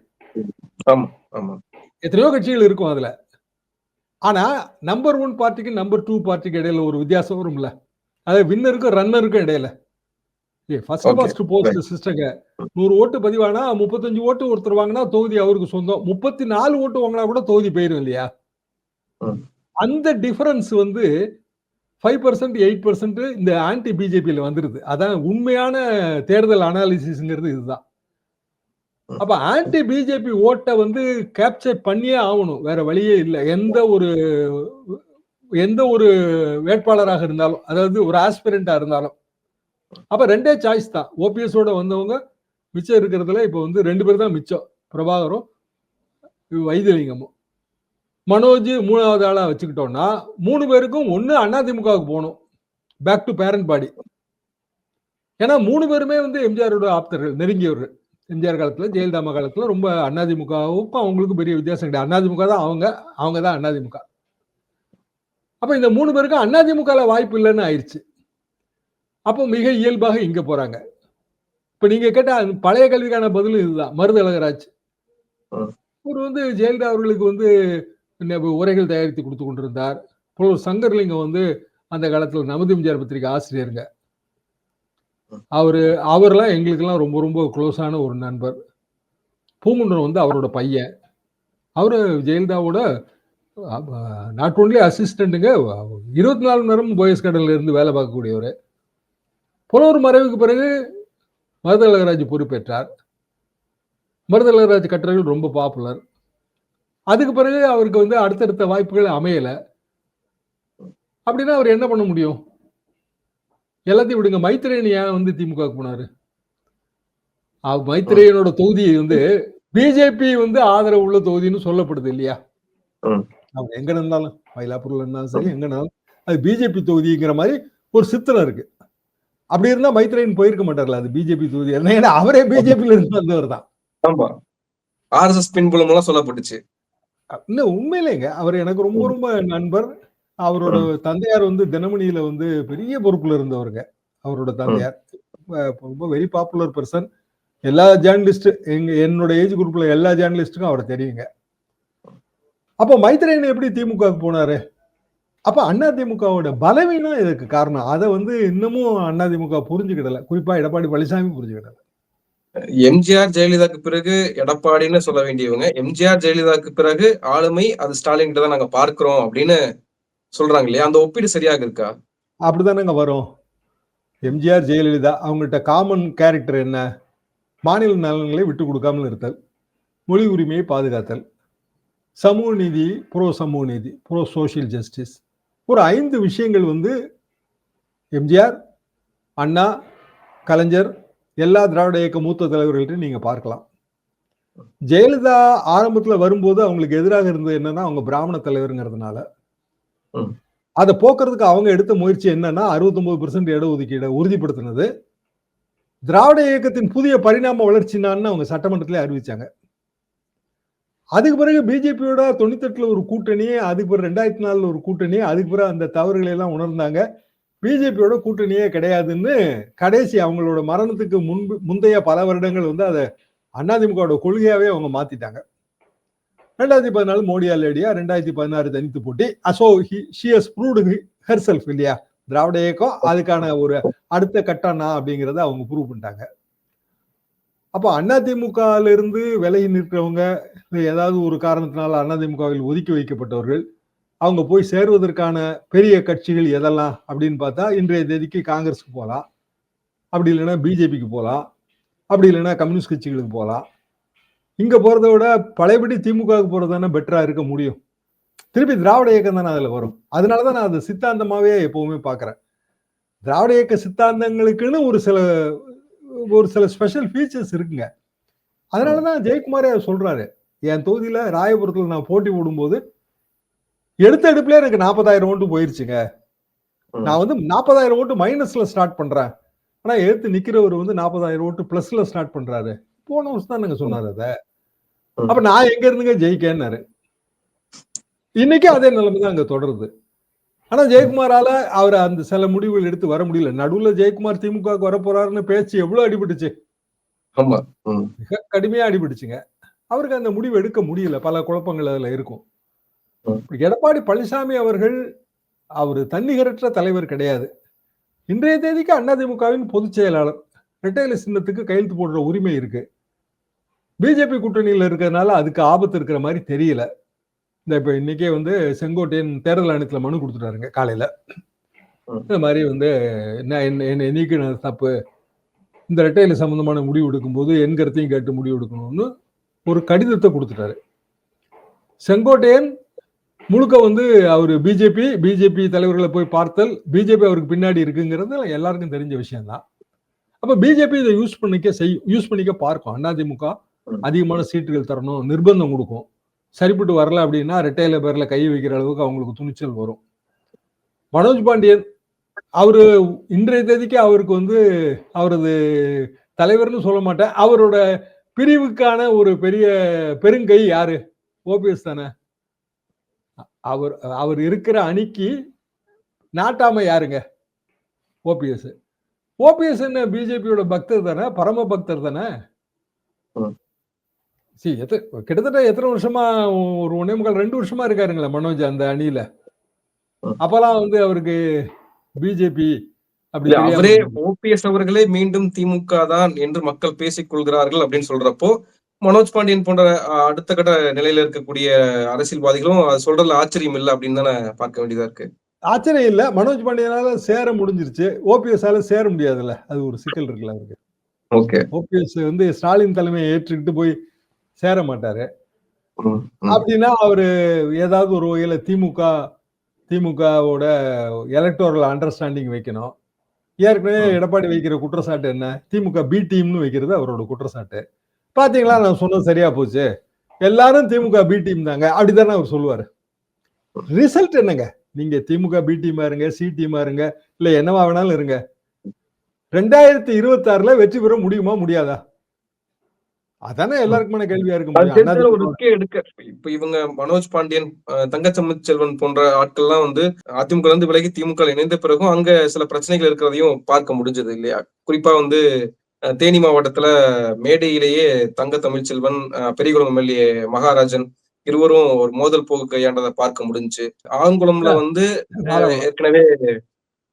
எத்தனையோ கட்சிகள் இருக்கும் அதுல. ஆனா நம்பர் ஒன் பார்ட்டிக்கு நம்பர் டூ பார்ட்டிக்கு இடையில ஒரு வித்தியாசம் வரும்ல. அது வின்னருக்கும் ரன்னருக்கும் இடையில. First Okay. ஃபர்ஸ்ட் போஸ்ட் சிஸ்டங்க நூறு ஓட்டு பதிவானா முப்பத்தஞ்சு ஓட்டு ஒருத்தர் வாங்கினா தொகுதி அவருக்கு சொந்தம். முப்பத்தி நாலு ஓட்டு வாங்கினா கூட தொகுதி போயிரும் இல்லையா. அந்த டிஃபரன்ஸ் வந்து ஃபைவ் பர்சன்ட் எயிட் பர்சன்ட் இந்த ஆன்டி பிஜேபியில வந்துருது. அதான் உண்மையான தேர்தல் அனாலிசிஸ்ங்கிறது இதுதான். அப்ப ஆன்டி பிஜேபி ஓட்டை வந்து கேப்சர் பண்ணியே ஆகணும். வேற வழியே இல்லை. எந்த ஒரு எந்த ஒரு வேட்பாளராக இருந்தாலும் அதாவது ஒரு ஆஸ்பிரண்டா இருந்தாலும். அப்ப ரெண்டே சாய்ஸ் தான். ஓபிஎஸோட வந்தவங்க மிச்சம் இருக்கிறதுல இப்ப வந்து ரெண்டு பேர் தான் மிச்சம். பிரபாகரும் வைத்தியலிங்கமும். மனோஜ் மூணாவது ஆளா வச்சுக்கிட்டோம்னா மூணு பேருக்கும் ஒண்ணு அதிமுகவுக்கு போகணும். பேக் டு பேரண்ட் பாடி ஏன்னா மூணு பேருமே வந்து எம்ஜிஆரோட ஆப்தர்கள் நெருங்கியவர்கள். எம்ஜிஆர் காலத்துல ஜெயலலிதா அம்மா காலத்துல ரொம்ப அதிமுகவுக்கும் அவங்களுக்கும் பெரிய வித்தியாசம் கிடையாது. அண்ணாதிமுக தான் அவங்க அவங்க தான் அண்ணாதிமுக. அப்ப இந்த மூணு பேருக்கும் அதிமுகல வாய்ப்பு இல்லைன்னு ஆயிடுச்சு அப்போ மிக இயல்பாக இங்க போறாங்க. இப்ப நீங்க கேட்ட பழைய கல்விக்கான பதில் இதுதான். மருது அழகராஜ். அவர் வந்து ஜெயலலிதா அவர்களுக்கு வந்து உரைகள் தயாரித்து கொடுத்து கொண்டிருந்தார். புலவர் சங்கர்லிங்கம் வந்து அந்த காலத்தில் நமதி எம்ஜிஆர் பத்திரிகை ஆசிரியருங்க. அவரு அவர்லாம் எங்களுக்கெல்லாம் ரொம்ப ரொம்ப க்ளோஸான ஒரு நண்பர். பூங்குன்றன் வந்து அவரோட பையன். அவரு ஜெயலலிதாவோட நாட் ஓன்லி அசிஸ்டண்ட்டுங்க இருபத்தி நாலு மணி நேரம் போயஸ் கடன்ல இருந்து வேலை பார்க்கக்கூடியவர். புலவர் மறைவுக்கு பிறகு மருதழகராஜ் பொறுப்பேற்றார். மருதழகராஜ் கட்டுரைகள் ரொம்ப பாப்புலர் அதுக்கு பிறகு அவருக்கு வந்து அடுத்தடுத்த வாய்ப்புகள் அமையலை. அப்படின்னா அவர் என்ன பண்ண முடியும்? எல்லாத்தையும் விடுங்க. மைத்ரேயன் ஏன் வந்து திமுக போனாரு? மைத்ரேயனோட தொகுதி வந்து பிஜேபி வந்து ஆதரவு உள்ள தொகுதின்னு சொல்லப்படுது இல்லையா. அவங்க எங்க இருந்தாலும் மயிலாப்பூர்ல இருந்தாலும் சரி எங்க இருந்தாலும் அது பிஜேபி தொகுதிங்கிற மாதிரி ஒரு சித்திரம் இருக்கு. அப்படி இருந்தா மைத்ரேயன் போயிருக்க மாட்டார்ல அது பிஜேபி தொகுதி. ஏன்னா அவரே பிஜேபியில இருந்து வந்தவர் தான் ஆமா ஆர்எஸ்எஸ் பின்புலம் எல்லாம் சொல்லப்பட்டுச்சு. இன்னும் உண்மையிலேங்க அவர் எனக்கு ரொம்ப ரொம்ப நண்பர். அவரோட தந்தையார் வந்து தினமணியில வந்து பெரிய பொறுப்புல இருந்தவருங்க. அவரோட தந்தையார். ரொம்ப வெரி பாப்புலர் பர்சன் எல்லா ஜேர்னலிஸ்ட் எங்க என்னோட ஏஜ் குரூப்ல எல்லா ஜேர்னலிஸ்டுக்கும் அவரை தெரியுங்க. அப்ப மைத்ரேயன் எப்படி திமுக போனாரு? அப்ப அண்ணா திமுகவோட பலவீனம் இதுக்கு காரணம். அதை வந்து இன்னமும் அண்ணா திமுக புரிஞ்சுக்கிடல. குறிப்பா எடப்பாடி பழனிசாமி புரிஞ்சுக்கிடல. எம்ஜிஆர் ஜெயலலிதாக்கு பிறகு எடப்பாடின்னு சொல்ல வேண்டியவங்க எம்ஜிஆர் ஜெயலலிதாக்கு பிறகு ஆளுமை அது ஸ்டாலின் கிட்ட தான் நாங்க பார்க்கிறோம் அப்படின்னு சொல்றாங்க இல்லையா அந்த ஒப்பீடு சரியாக இருக்கா? அப்படிதானங்க வரும். எம்ஜிஆர் ஜெயலலிதா அவங்கள்ட்ட காமன் கேரக்டர் என்ன? மாநில நலன்களை விட்டு கொடுக்காமல் இருத்தல் மொழி உரிமையை பாதுகாத்தல் சமூக நீதி ப்ரோ சமூக நீதி ப்ரோ சோஷியல் ஜஸ்டிஸ் ஒரு ஐந்து விஷயங்கள் வந்து எம்ஜிஆர் அண்ணா கலைஞர் எல்லா திராவிட இயக்க மூத்த தலைவர்கள்ட்டையும் நீங்கள் பார்க்கலாம். ஜெயலலிதா ஆரம்பத்தில் வரும்போது அவங்களுக்கு எதிராக இருந்தது என்னன்னா அவங்க பிராமண தலைவருங்கிறதுனால. அதை போக்குறதுக்கு அவங்க எடுத்த முயற்சி என்னன்னா 69% பெர்சன்ட் இடஒதுக்கீடை உறுதிப்படுத்தினது. திராவிட இயக்கத்தின் புதிய பரிணாம வளர்ச்சினான்னு அவங்க சட்டமன்றத்திலே அறிவிச்சாங்க. அதுக்கு பிறகு பிஜேபியோட தொண்ணூத்தெட்டுல ஒரு கூட்டணி அதுக்கு பிறகு ரெண்டாயிரத்தி நாலுல ஒரு கூட்டணி அதுக்கு பிறகு அந்த தவறுகளை எல்லாம் உணர்ந்தாங்க. பிஜேபியோட கூட்டணியே கிடையாதுன்னு கடைசி அவங்களோட மரணத்துக்கு முன்பு முந்தைய பல வருடங்கள் வந்து அதை அதிமுகவோட கொள்கையாவே அவங்க மாத்திட்டாங்க. ரெண்டாயிரத்தி பதினாலு மோடியா லேடியா ரெண்டாயிரத்தி பதினாறு தனித்து போட்டி. Also she has proved herself இல்லையா? திராவிட இயக்கம் அதுக்கான ஒரு அடுத்த கட்டம்னா அப்படிங்கிறத அவங்க ப்ரூவ் பண்ணிட்டாங்க. அப்போ அதிமுகல இருந்து விலகி நிற்கிறவங்க இல்லை ஏதாவது ஒரு காரணத்தினால அதிமுகவில் ஒதுக்கி வைக்கப்பட்டவர்கள் அவங்க போய் சேருவதற்கான பெரிய கட்சிகள் எதெல்லாம் அப்படின்னு பார்த்தா இன்றைய தேதிக்கு காங்கிரஸுக்கு போகலாம். அப்படி இல்லைன்னா பிஜேபிக்கு போகலாம். அப்படி இல்லைன்னா கம்யூனிஸ்ட் கட்சிகளுக்கு போகலாம். இங்க போறதை விட பழையபடி திமுகவுக்கு போறது தானே பெட்டரா இருக்க முடியும். திருப்பி திராவிட இயக்கம் தானே அதுல வரும். அதனாலதான் நான் அதை சித்தாந்தமாவே எப்பவுமே பாக்குறேன் திராவிட இயக்க சித்தாந்தங்களுக்குன்னு ஒரு சில ஒரு சில ஸ்பெஷல் ஃபீச்சர்ஸ் இருக்குங்க. அதனாலதான் ஜெயக்குமாரே சொல்றாரு. என் தொகுதியில ராயபுரத்துல நான் போட்டி போடும்போது எடுத்த எடுப்புல எனக்கு நாற்பதாயிரம் ஓட்டு போயிருச்சுங்க. நான் வந்து நாற்பதாயிரம் ஓட்டு மைனஸ்ல ஸ்டார்ட் பண்றேன். ஆனா எடுத்து நிக்கிறவர் வந்து நாற்பதாயிரம் ஓட்டு பிளஸ்ல ஸ்டார்ட் பண்றாரு. போன வருஷம் தானுங்க சொன்னாரு அத. அப்ப நான் எங்க இருந்துங்க? ஜெயிக்கேன்னாரு. இன்னைக்கு அதே நிலைமை தான் அங்க தொடருது. ஆனா ஜெயக்குமாரால அவர் அந்த சில முடிவுகள் எடுத்து வர முடியல. நடுவுல ஜெயக்குமார் திமுக வர போறாருன்னு பேச்சு எவ்வளவு அடிபட்டுச்சு. மிக கடுமையா அடிபட்டுச்சுங்க. அவருக்கு அந்த முடிவு எடுக்க முடியல. பல குழப்பங்கள் அதுல இருக்கும். எடப்பாடி பழனிசாமி அவர்கள் அவர் தன்னிகரற்ற தலைவர் கிடையாது. இன்றைய தேதிக்கு அதிமுகவின் பொதுச் செயலாளர். இரட்டையில சின்னத்துக்கு கையெழுத்து போடுற உரிமை இருக்கு. பிஜேபி கூட்டணியில் இருக்கிறதுனால அதுக்கு ஆபத்து இருக்கிற மாதிரி தெரியல. இந்த இப்ப இன்னைக்கே வந்து செங்கோட்டையன் தேர்தல் ஆணையத்துல மனு கொடுத்துட்டாருங்க காலையில. இந்த மாதிரி வந்து என்ன என்ன நீக்கினது தப்பு இந்த ரெட்டையில சம்பந்தமான முடிவு எடுக்கும்போது என் கருத்தையும் கேட்டு முடிவு எடுக்கணும்னு ஒரு கடிதத்தை கொடுத்துட்டாரு. செங்கோட்டையன் முழுக்க வந்து அவர் பிஜேபி பிஜேபி தலைவர்களை போய் பார்த்தல் பிஜேபி அவருக்கு பின்னாடி இருக்குங்கிறது எல்லாருக்கும் தெரிஞ்ச விஷயம்தான். அப்ப பிஜேபி இதை யூஸ் பண்ணிக்க செய் யூஸ் பண்ணிக்க பார்க்கும். அதிமுக அதிகமான சீட்டுகள் தரணும் நிர்பந்தம் கொடுக்கும். சரிப்பட்டு வரல அப்படின்னா ரெட்டையில பேர்ல கை வைக்கிற அளவுக்கு அவங்களுக்கு துணிச்சல் வரும். மனோஜ் பாண்டியன் அவரு இன்றைய தேதிக்கு அவருக்கு வந்து அவரது தலைவர்னு சொல்ல மாட்டேன். அவரோட பிரிவுக்கான ஒரு பெரிய பெருங்கை யாரு? ஓபிஎஸ் தானே. அவர் அவர் இருக்கிற அணிக்கு நாட்டாம யாருங்க? ஓபிஎஸ். ஓபிஎஸ் என்ன பிஜேபியோட பக்தர் தானே? பரம பக்தர் தானே. சி எத்த கிட்டத்தட்ட எத்தனை வருஷமா ஒரு ஒன்னே முக்கால் ரெண்டு வருஷமா இருக்காருங்களே மனோஜ் அந்த அணியில. அப்பெல்லாம் வந்து அவருக்கு பிஜேபி அவரே. ஓபிஎஸ் அவர்களே மீண்டும் திமுக தான் என்று மக்கள் பேசிக் கொள்கிறார்கள் அப்படின்னு சொல்றப்போ மனோஜ் பாண்டியன் போன்ற அடுத்த கட்ட நிலையில இருக்கக்கூடிய அரசியல்வாதிகளும் அது சொல்றதுல ஆச்சரியம் இல்லை அப்படின்னு தானே பார்க்க வேண்டியதா இருக்கு. ஆச்சரியம் இல்ல. மனோஜ் பாண்டியனால சேர முடிஞ்சிருச்சு. ஓபிஎஸ் ஆல சேர முடியாதுல்ல. அது ஒரு சிக்கல் இருக்குல்ல அவருக்கு. ஓகே. ஓபிஎஸ் வந்து ஸ்டாலின் தலைமையை ஏற்றுக்கிட்டு போய் சேர மாட்டாரு. அப்படின்னா அவரு ஏதாவது ஒரு வகையில திமுக திமுகவோட எலக்டோரல் அண்டர்ஸ்டாண்டிங் வைக்கணும். ஏற்கனவே. எடப்பாடி வைக்கிற குற்றச்சாட்டு என்ன? திமுக பி டீம்னு வைக்கிறது அவரோட குற்றச்சாட்டு. பாத்தீங்களா? நான் சொன்னது சரியா போச்சு? எல்லாரும் திமுக பி டீம் தாங்க. அப்படிதானே அவர் சொல்லுவாரு. ரிசல்ட் என்னங்க? நீங்க திமுக பி டீமா இருங்க சி டீமா இருங்க இல்ல என்னவா வேணாலும் இருங்க. ரெண்டாயிரத்தி இருபத்தி ஆறுல வெற்றி பெற முடியுமா? முடியாதா? அதானே எல்லாருக்குமான கேள்வியா இருக்க அது முடியும் தெரிஞ்ச ஒரு அண்ணா ரிஸ்கே எடுக்க. இப்ப இவங்க மனோஜ் பாண்டியன் தங்கச்செம்ம செல்வன் போன்ற ஆட்கள்லாம் வந்து அதிமுக இருந்து விலகி திமுக இணைந்த பிறகும் அங்க சில பிரச்சனைகள் இருக்கிறதையும் பார்க்க முடிஞ்சது இல்லையா? குறிப்பா வந்து தேனி மாவட்டத்துல மேடையிலேயே தங்க தமிழ்ச்செல்வன் அஹ், பெரியகுளம் எம்எல்ஏ மகாராஜன் இருவரும் ஒரு மோதல் போக்கு கையாண்டதை பார்க்க முடிஞ்சுச்சு ஆங்குளம்ல வந்து ஏற்கனவே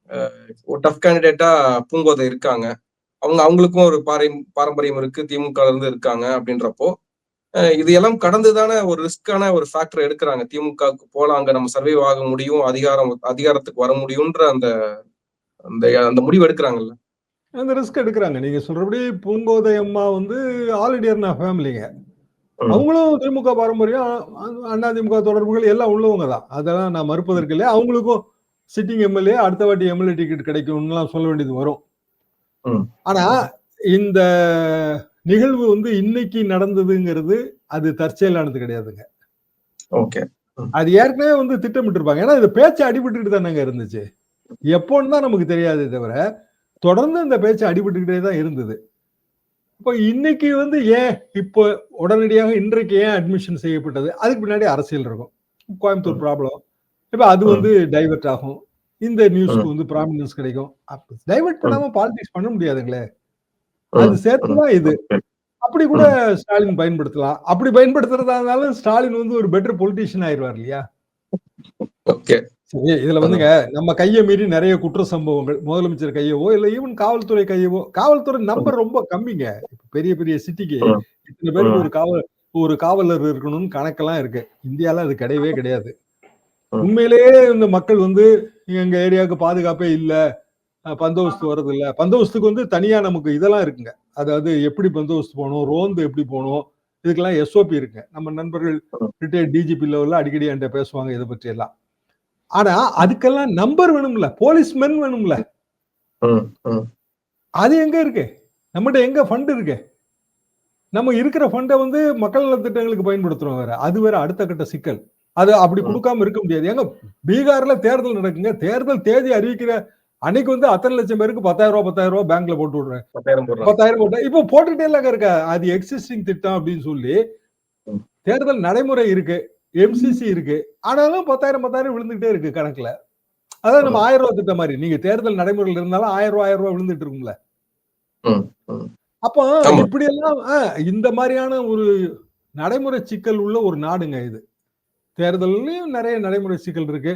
அஹ், ஒரு டஃப் கேண்டிடேட்டா பூங்கோதை இருக்காங்க. அவங்க அவங்களுக்கும் ஒரு பாரை பாரம்பரியம் இருக்கு. திமுக இருந்து இருக்காங்க அப்படின்றப்போ இது எல்லாம் கடந்துதானே ஒரு ரிஸ்கான ஒரு ஃபேக்டர் எடுக்கிறாங்க. திமுகவுக்கு போலாம் அங்க நம்ம சர்வைவ் ஆக முடியும் அதிகாரம் அதிகாரத்துக்கு வர முடியும்ன்ற அந்த அந்த அந்த முடிவு எடுக்கிறாங்கல்ல? அந்த ரிஸ்க் எடுக்கிறாங்க. நீங்க சொல்றபடி பூங்கோதை அம்மா வந்து ஆல் இண்டியர்னா ஃபேமிலிங்க. அவங்களும் திமுக பாரம்பரியம் அண்ணா திமுக தொடர்புகள் எல்லாம் உள்ளவங்க தான். அதெல்லாம் நான் மறுப்பதற்கு இல்லை. அவங்களுக்கும் சிட்டிங் எம்எல்ஏ அடுத்த வாட்டி எம்எல்ஏ டிக்கெட் கிடைக்கும்லாம் சொல்ல வேண்டியது வரும். ஆனா இந்த நிகழ்வு வந்து இன்னைக்கு நடந்ததுங்கிறது அது தற்செயலானது கிடையாதுங்க. ஓகே. அது ஏற்கனவே வந்து திட்டமிட்டு இருப்பாங்க ஏன்னா இது பேச்சு அடிபட்டுக்கிட்டு தானங்க இருந்துச்சு. எப்போன்னு தான் நமக்கு தெரியாதே தவிர தொடர்ந்து இந்த பேச்சு அடிபட்டுக்கிட்டே தான் இருந்தது. இப்போ இன்னைக்கு வந்து ஏன் இப்போ உடனடியாக இன்றைக்கு ஏன் அட்மிஷன் செய்யப்பட்டது? அதுக்கு பின்னாடி அரசியல் இருக்கும். கோயம்புத்தூர் ப்ராப்ளம் இப்போ அது வந்து டைவர்ட் ஆகும். இந்த நியூஸ்க்கு வந்து ப்ராமினன்ஸ் கிடைக்கும். டைவர்ட் பண்ணாம பாலிடிக்ஸ் பண்ண முடியாதுங்களே. அது சேர்த்துதான் இது. அப்படி கூட ஸ்டாலின் பயன்படுத்தலாம். அப்படி பயன்படுத்துறதா இருந்தாலும் ஸ்டாலின் வந்து ஒரு பெட்டர் பொலிட்டீஷியன் ஆயிடுவார் இல்லையா? ஓகே. சரி இதுல வந்துங்க நம்ம கையை மீறி நிறைய குற்ற சம்பவங்கள் முதலமைச்சர் கையவோ இல்ல ஈவன் காவல்துறை கையவோ காவல்துறை நம்பர் ரொம்ப கம்மிங்க. பெரிய பெரிய சிட்டிக்கு. இத்தனை பேருக்கு ஒரு காவல் ஒரு காவலர் இருக்கணும்னு கணக்கெல்லாம் இருக்கு. இந்தியால அது கிடையவே கிடையாது. உண்மையிலேயே இந்த மக்கள் வந்து எங்க ஏரியாவுக்கு பாதுகாப்பே இல்ல. பந்தோபஸ்து வர்றது இல்ல பந்தோபஸ்துக்கு வந்து தனியா நமக்கு இதெல்லாம் இருக்குங்க. அதாவது எப்படி பந்தோபஸ்து போகணும் ரோந்து எப்படி போகணும் இதுக்கெல்லாம் எஸ்ஓபி இருக்குங்க நம்ம நண்பர்கள். ரிட்டையர்ட் டிஜிபி லெவல்ல அடிக்கடி என்கிட்ட பேசுவாங்க இதை பற்றி எல்லாம். ஆனா அதுக்கெல்லாம் நம்பர் வேணும்ல. போலீஸ்மென் வேணும்ல. அது எங்க இருக்கு? நம்மகிட்ட எங்க ஃபண்ட் இருக்கு? நம்ம இருக்கிற ஃபண்டை வந்து மக்கள் நலத் திட்டங்களுக்கு பயன்படுத்துறோம் வேற. அது வேற அடுத்த கட்ட சிக்கல். அது அப்படி. கொடுக்காம இருக்க முடியாது. ஏங்க பீகார்ல தேர்தல் நடக்குங்க. தேர்தல் தேதி அறிவிக்கிற அன்னைக்கு வந்து அத்தனை லட்சம் பேருக்கு பத்தாயிரம் ரூபாய் பத்தாயிரம் ரூபாய் பேங்க்ல போட்டு விடுறேன். பத்தாயிரம் போடுறாங்க. பத்தாயிரம் போட்டா இப்போ போட்டுட்டே இல்லங்க இருக்கா? அது எக்ஸிஸ்டிங் திட்டம் அப்படின்னு சொல்லி. தேர்தல் நடைமுறை இருக்கு எம்சிசி இருக்கு. ஆனாலும் பத்தாயிரம் பத்தாயிரம் விழுந்துகிட்டே இருக்கு கணக்குல. அதாவது நம்ம ஆயிரம் ரூபாய் திட்டம் மாதிரி. நீங்க தேர்தல் நடைமுறையில் இருந்தாலும் ஆயிரம் ரூபாய் ஆயிரம் ரூபாய் விழுந்துட்டு இருக்கும்ல. அப்போ. இப்படி எல்லாம் இந்த மாதிரியான ஒரு நடைமுறை சிக்கல் உள்ள ஒரு நாடுங்க இது. தேர்தல்லையும் நிறைய நடைமுறை சிக்கல் இருக்கு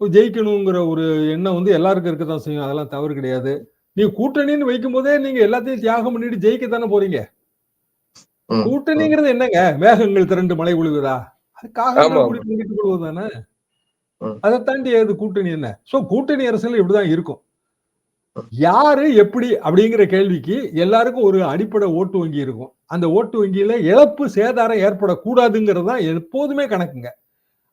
ஜெயிக்கணுங்கிற ஒரு எண்ணம் வந்து எல்லாருக்கும் இருக்கத்தான் செய்யும். அதெல்லாம் தவறு கிடையாது. நீங்க கூட்டணின்னு வைக்கும் போதே நீங்க எல்லாத்தையும் தியாகம் பண்ணிட்டு ஜெயிக்க தானே போறீங்க கூட்டணிங்கிறது என்னங்க? மேகங்கள் திரண்டு மழை அது ஆமா. கூடி பங்கிட்டுக் கொள்வது தானே. அதை தாண்டி ஏது கூட்டணி என்ன? சோ கூட்டணி அரசியல் இப்படிதான் இருக்கும். யாரு எப்படி அப்படிங்கிற கேள்விக்கு எல்லாருக்கும் ஒரு அடிப்படை ஓட்டு வங்கி இருக்கும். அந்த ஓட்டு வங்கியில இழப்பு சேதாரம் ஏற்படக்கூடாதுங்கிறது தான் எப்போதுமே கணக்குங்க.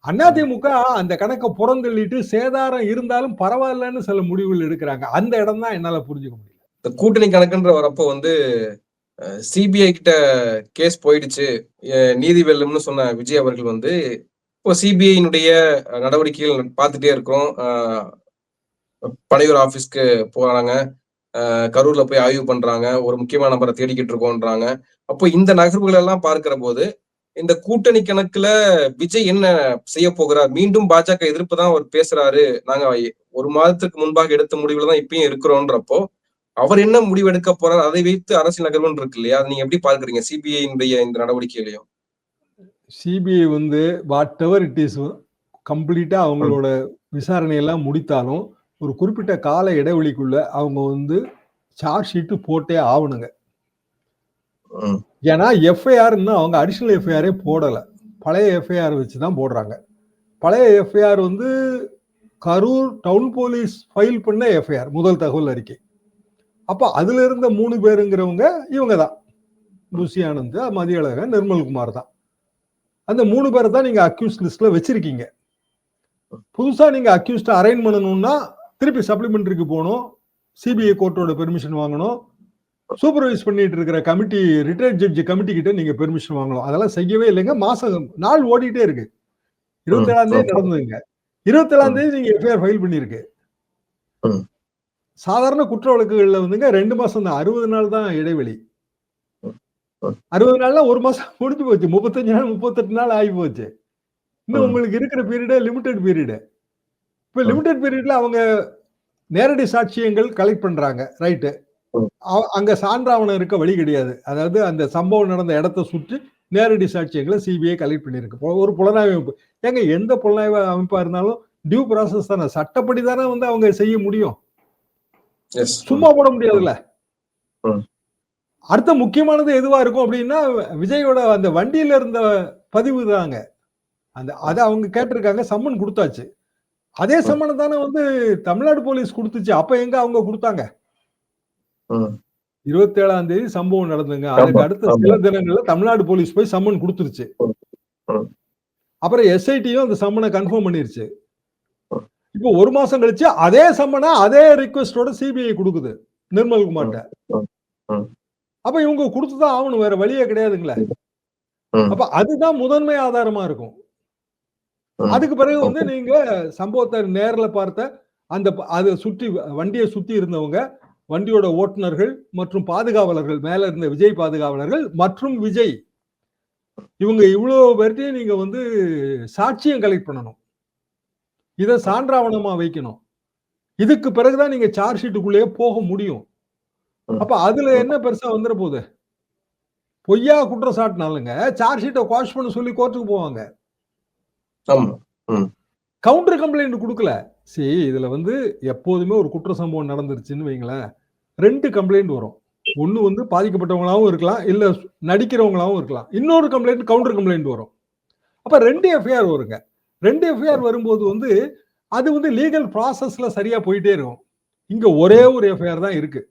அதிமுக அந்த கணக்கை புறந்தள்ளிட்டு சேதாரம் இருந்தாலும் பரவாயில்லன்னு சில முடிவுகள் எடுக்கிறாங்க. அந்த இடம் தான் என்னால புரிஞ்சுக்க முடியல. இந்த கூட்டணி கணக்குன்ற வரப்போ வந்து சிபிஐ கிட்ட கேஸ் போயிடுச்சு. நீதி வெல்லம்னு சொன்ன விஜய் அவர்கள் வந்து இப்போ சிபிஐனுடைய நடவடிக்கைகள் பார்த்துட்டே இருக்கோம் படையூர் ஆஃபீஸ்க்கு போறாங்க. கரூர்ல போய் ஆய்வு பண்றாங்க. ஒரு முக்கியமான நபரை தேடிக்கிட்டு இருக்கோன்றாங்க. அப்போ இந்த நகர்வுகள் எல்லாம் பார்க்கிற போது இந்த கூட்டணி கணக்குல விஜய் என்ன செய்ய போகிறார்? மீண்டும் பாஜக எதிர்ப்பு தான் அவர் பேசுறாரு. நாங்க ஒரு மாதத்துக்கு முன்பாக எடுத்த முடிவுல தான் இப்பயும் இருக்கிறோன்றப்போ அவர் என்ன முடிவு எடுக்க போறார்? அதை வைத்து அரசியல் நகர்வுன்னு இருக்கு இல்லையா? அதை நீங்க எப்படி பார்க்கறீங்க? சிபிஐனுடைய இந்த நடவடிக்கையிலையும். சிபிஐ வந்து வாட் எவர் இட் இஸ் கம்ப்ளீட்டா அவங்களோட விசாரணை எல்லாம் முடித்தாலும் ஒரு குறிப்பிட்ட கால இடைவெளிக்குள்ள அவங்க வந்து சார்ஜ் ஷீட் போட்டே ஆகணுங்க. ஏன்னா எஃப்ஐஆர் இன்னும் அவங்க அடிஷனல் எஃப்ஐஆரே போடல. பழைய எஃப்ஐஆர் வச்சு தான் போடுறாங்க. பழைய எஃப்ஐஆர் வந்து கரூர் டவுன் போலீஸ் ஃபைல் பண்ண எஃப்ஐஆர் முதல் தகவல் அறிக்கை. அப்போ அதுல இருந்த மூணு பேருங்கிறவங்க இவங்க தான் புசி ஆனந்த் மதியழகன் நிர்மல்குமார் தான். அந்த மூணு பேரை தான் நீங்க அக்யூஸ் லிஸ்ட்ல வச்சிருக்கீங்க. புதுசா நீங்க அக்யூஸ்ட் அரைன் பண்ணணும்னா திருப்பி சப்ளிமெண்டரிக்கு போகணும். சிபிஐ கோர்ட்டோட பெர்மிஷன் வாங்கணும். சூப்பர்வைஸ் பண்ணிட்டு இருக்கிற கமிட்டி ரிட்டையர்ட் ஜட்ஜி கமிட்டி கிட்ட நீங்க பெர்மிஷன் வாங்கணும். அதெல்லாம் செய்யவே இல்லைங்க. மாசம் நாள் ஓடிட்டே இருக்கு. இருபத்தி ஏழாம் தேதி. நடந்ததுங்க. இருபத்தி ஏழாம் தேதி நீங்க எஃப்ஐஆர் ஃபைல் பண்ணிருக்கு. சாதாரண குற்ற வழக்குகள்ல வந்துங்க ரெண்டு மாசம் தான். அறுபது நாள் தான் இடைவெளி. அறுபது நாள்ல ஒரு மாசம் முடிஞ்சு போச்சு. முப்பத்தஞ்சு நாள் முப்பத்தெட்டு நாள் ஆகி போச்சு. இன்னும். உங்களுக்கு இருக்கிற பீரியடே லிமிடெட் பீரியடு இப்ப. லிமிடெட் பீரியட்ல அவங்க நேரடி சாட்சியங்கள் கலெக்ட் பண்றாங்க ரைட்டு. அங்க சான்றாவணம் இருக்க வழி கிடையாது அதாவது அந்த சம்பவம் நடந்த இடத்தை சுற்றி நேரடி சாட்சியங்களை சிபிஐ கலெக்ட் பண்ணியிருக்கு ஒரு புலனாய்வு அமைப்பு ஏங்க எந்த புலனாய்வு அமைப்பா இருந்தாலும் டியூ ப்ராசஸ் தானே சட்டப்படி தானே வந்து அவங்க செய்ய முடியும். சும்மா போட முடியாதுல்ல. அடுத்த முக்கியமானது எதுவா இருக்கும் அப்படின்னா விஜயோட அந்த வண்டியில இருந்த பதிவு தாங்க அந்த அதை அவங்க கேட்டிருக்காங்க சம்மன் கொடுத்தாச்சு அதே சம்மனை தானே வந்து தமிழ்நாடு போலீஸ் கொடுத்துச்சு அப்ப எங்க அவங்க கொடுத்தாங்க இருபத்தி ஏழாம் தேதி சம்பவம் நடந்துங்க அதுக்கு அடுத்த. சில தினங்கள்ல தமிழ்நாடு போலீஸ் போய் சம்மன் கொடுத்துருச்சு. அப்புறம் எஸ்ஐடியும் அந்த சம்மனை கன்ஃபார்ம் பண்ணிருச்சு. இப்போ ஒரு மாசம் கழிச்சு அதே சம்மனை அதே ரிக்வெஸ்டோட சிபிஐ கொடுக்குது நிர்மல் குமார்ட்ட ம், ம். அப்ப இவங்க கொடுத்துதான் ஆகணும் வேற வழியே கிடையாதுங்களே. அப்ப அதுதான் முதன்மை ஆதாரமா இருக்கும். அதுக்கு பிறகு வந்து நீங்க சம்பவத்தை நேர்ல பார்த்த அந்த அதை சுற்றி வண்டியை சுத்தி இருந்தவங்க வண்டியோட ஓட்டுநர்கள் மற்றும் பாதுகாவலர்கள் மேல இருந்த விஜய் பாதுகாவலர்கள் மற்றும் விஜய் இவங்க இவ்வளவு பேர்ட்டையும் நீங்க வந்து சாட்சியம் கலெக்ட் பண்ணணும். இதை சான்றாவணமா வைக்கணும். இதுக்கு பிறகுதான் நீங்க சார்ஜ் ஷீட்டுக்குள்ளேயே போக முடியும். அப்ப அதுல என்ன பெருசா வந்துட போகுது? பொய்யா குற்றச்சாட்டுனாலுங்க சார்ஜ் ஷீட்டை குவாஷ் பண்ண சொல்லி கோர்ட்டுக்கு போவாங்க. கவுண்டர் கம்ப்ளைண்ட் கொடுக்கல. சரி இதுல வந்து எப்போதுமே ஒரு குற்ற சம்பவம் நடந்துருச்சுன்னு வைங்களேன். ரெண்டு கம்ப்ளைண்ட் வரும். ஒண்ணு வந்து பாதிக்கப்பட்டவங்களாவும் இருக்கலாம் இல்ல நடிக்கிறவங்களாவும் இருக்கலாம். இன்னொரு கம்ப்ளைண்ட் கவுண்டர் கம்ப்ளைண்ட் வரும். அப்ப ரெண்டு எஃப்ஐஆர் வருங்க. ரெண்டு எஃப்ஐஆர் வரும்போது வந்து அது வந்து லீகல் ப்ராசஸ்ல சரியா போயிட்டே இருக்கும். இங்க ஒரே ஒரு எஃப்ஐஆர் தான் இருக்கு.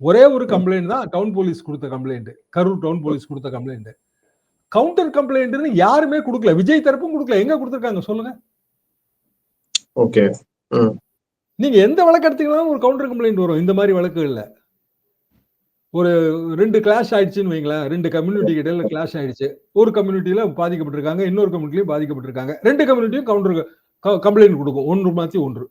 ஒரே ஒரு கம்ப்ளைண்ட் தான் டவுன் போலீஸ் கொடுத்த கம்ப்ளைண்ட் கரூர் டவுன் போலீஸ் கொடுத்த கம்ப்ளைண்ட் கவுண்டர் கம்ப்ளைண்ட்னு யாருமே கொடுக்கல. விஜய் தரப்பும் கொடுக்கல. எங்க கொடுத்துருக்காங்க? சொல்லுங்க. ஓகே. நீங்க எந்த வழக்கு எடுத்தீங்கனாலும் ஒரு கவுண்டர் கம்ப்ளைண்ட் வரும். இந்த மாதிரி வழக்குகள்ல ஒரு ரெண்டு கிளாஷ் ஆயிடுச்சுன்னு வைங்களேன். ரெண்டு கம்யூனிட்டி இடையில கிளாஷ் ஆயிடுச்சு. ஒரு கம்யூனிட்டியில பாதிக்கப்பட்டிருக்காங்க. இன்னொரு கம்யூனிட்டிலையும் பாதிக்கப்பட்டிருக்காங்க. ரெண்டு கம்யூனிட்டியும் கவுண்டர் கம்ப்ளைண்ட் கொடுக்கும். ஒன்று மாத்தி ஒன்று.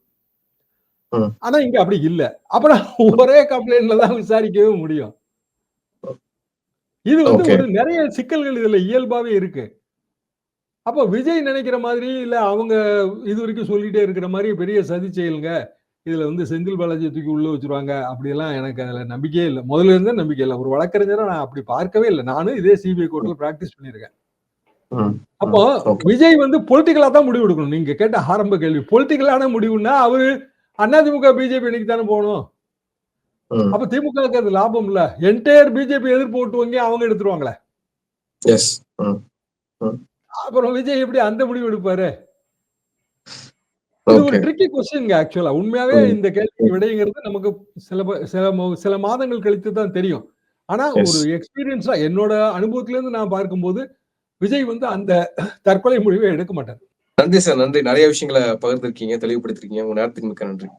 ஆனா இங்க அப்படி இல்ல. அப்புறம் ஒரே கம்ப்ளைண்ட்ல தான் விசாரிக்கவே முடியும். இது வந்து. ஒரு நிறைய சிக்கல்கள் இதுல இயல்பாவே இருக்கு. அப்போ விஜய் நினைக்கிற மாதிரி இல்ல அவங்க இது வரைக்கும் சொல்லிட்டே இருக்கிற மாதிரி பெரிய சதி செயலுங்க இதுல வந்து செந்தில் பாலாஜி தூக்கி உள்ள வச்சிருவாங்க அப்படியெல்லாம் எனக்கு அதுல நம்பிக்கையே இல்லை. முதல்ல இருந்தே நம்பிக்கை இல்லை. ஒரு வழக்கறிஞரை நான் அப்படி பார்க்கவே இல்லை. நானும் இதே சிபிஐ கோர்ட்ல பிராக்டிஸ் பண்ணியிருக்கேன். ம், அப்போ. விஜய் வந்து பொலிட்டிக்கலா தான் முடிவு எடுக்கணும். நீங்க கேட்ட ஆரம்ப கேள்வி பொலிட்டிக்கலான முடிவுன்னா அவரு அதிமுக பிஜேபி இன்னைக்கு தானே போகணும். அப்ப திமுகவுக்கு அது லாபம் இல்ல என்டையர் பிஜேபி எதிர்ப்பு ஓட்டு வங்கி அவங்க எடுத்துருவாங்களே. அப்புறம் விஜய் எப்படி அந்த முடிவு எடுப்பாரு? இது ஒரு. ட்ரிக்கி கொஸ்டின்ங்க ஆக்சுவலா உண்மையாவே. இந்த கேள்வி விடைங்கிறது நமக்கு சில சில சில மாதங்கள் கழித்து தான் தெரியும். ஆனா. ஒரு எக்ஸ்பீரியன்ஸா என்னோட அனுபவத்துல இருந்து நான் பார்க்கும்போது விஜய் வந்து அந்த தற்கொலை முடிவை எடுக்க மாட்டார். நன்றி சார் நன்றி. நிறைய விஷயங்களை பகிர்ந்திருக்கீங்க தெளிவுபடுத்திருக்கீங்க. உங்க நேரத்துக்கு மிக்க நன்றி.